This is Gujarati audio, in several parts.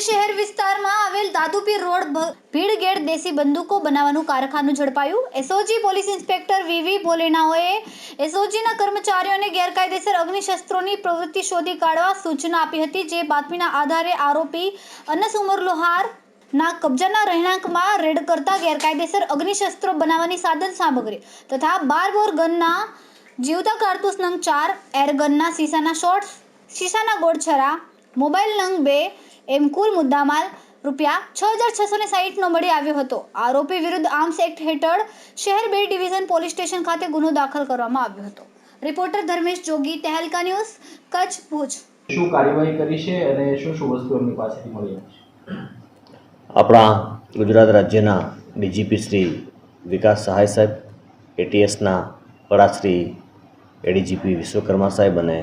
શહેર વિસ્તારમાં આવેલ દાદુપીર રોડ ભીડગેટ દેશી બંદૂકો બનાવવાનું કારખાનું ઝડપાયું. એસઓજી પોલીસ ઇન્સ્પેક્ટર વીવી ભોલેનાઓએ એસઓજીના કર્મચારીઓને ગેરકાયદેસર અગ્નિશસ્ત્રોની પ્રવૃત્તિ શોધી કાઢવા સૂચના આપી હતી, જે બાતમીના આધારે આરોપી અનસ ઉમર લોહાર ના કબજાના રહેણાંકમાં રેડ કરતા ગેરકાયદેસર અગ્નિશસ્ત્રો બનાવવાની સાધન સામગ્રી તથા બાર બોર ગનના જીવતા કારતૂસ નંગ ચાર એરગનના શીશાના શોર્ટ્સ, શીશાના ગોળછરા, મોબાઈલ નંગ બે એમ કુલ મુદ્દામાલ રૂપિયા છ હજાર છસો ને સાહીઠનો મળી આવ્યો હતો. આરોપી વિરુદ્ધ આર્મ્સ એક્ટ હેઠળ શહેર બે ડિવિઝન પોલીસ સ્ટેશન ખાતે ગુનો દાખલ કરવામાં આવ્યો હતો. Reporter Dharmesh Jogi Tehelka news Kutch Bhuj. શું કાર્યવાહી કરી છે અને શું શું વસ્તુ એમની પાસેથી મળી છે? આપણા ગુજરાત રાજ્યના ડીજીપી શ્રી વિકાસ સહાય સાહેબ એટીએસના વડા શ્રી એડીજીપી વિશ્વકર્મા સાહેબ અને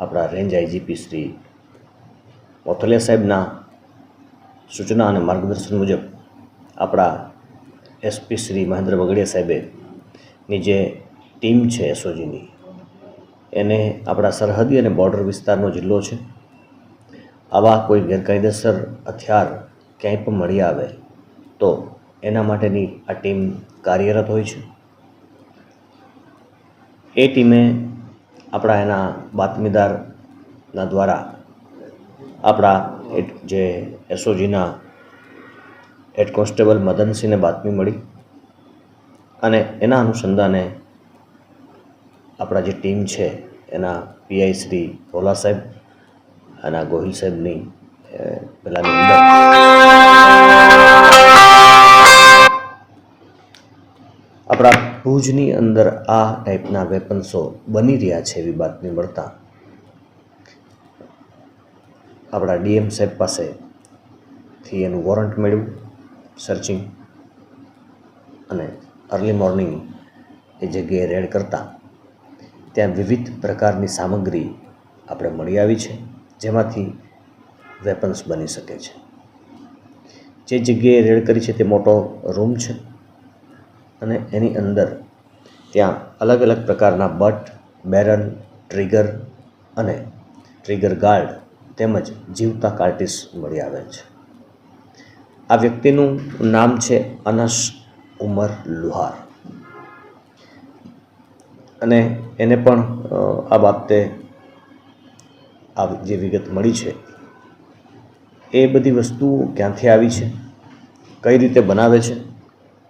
આપણા રેન્જ આઈજીપી શ્રી મોથલિયા સાહેબના સૂચના અને માર્ગદર્શન મુજબ આપણા એસપી શ્રી મહેન્દ્ર બગડિયા સાહેબેની જે ટીમ છે એસઓજીની, એને આપણા સરહદી અને બોર્ડર વિસ્તારનો જિલ્લો છે. આવા કોઈ ગેરકાયદેસર હથિયાર ક્યાંય પણ મળી આવે તો એના માટેની આ ટીમ કાર્યરત હોય છે. એ ટીમે આપણા એના બાતમીદારના દ્વારા આપણા જે એસઓજીના હેડ કોન્સ્ટેબલ મદનસિંહને બાતમી મળી અને એના અનુસંધાને આપણા જે ટીમ છે એના પીઆઈ શ્રી ભોલા સાહેબ અને ગોહિલ સાહેબની અ, અંદર. આપણા ભુજની અંદર આ ટાઈપના વેપન્સો બની રહ્યા છે એવી બાતમી મળતા આપણા ડીએમ સાહેબ પાસેથી એનું વોરંટ મેળવ્યું સર્ચિંગ અને અર્લી મોર્નિંગ એ જગ્યાએ રેડ કરતાં ત્યાં વિવિધ પ્રકારની સામગ્રી આપણે મળી આવી છે, જેમાંથી વેપન્સ બની શકે છે. જે જગ્યાએ રેડ કરી છે તે મોટો રૂમ છે અને એની અંદર ત્યાં અલગ અલગ પ્રકારના બટ બેરલ ટ્રિગર અને ટ્રિગર ગાર્ડ તેમજ જીવતા કાર્ટિસ મળી આવેલ છે. આ વ્યક્તિનું નામ છે અનસ ઉમર લુહાર. અને એને પણ આ બાબતે આ જે વિગત મળી છે, એ બધી વસ્તુઓ ક્યાંથી આવી છે, કઈ રીતે બનાવે છે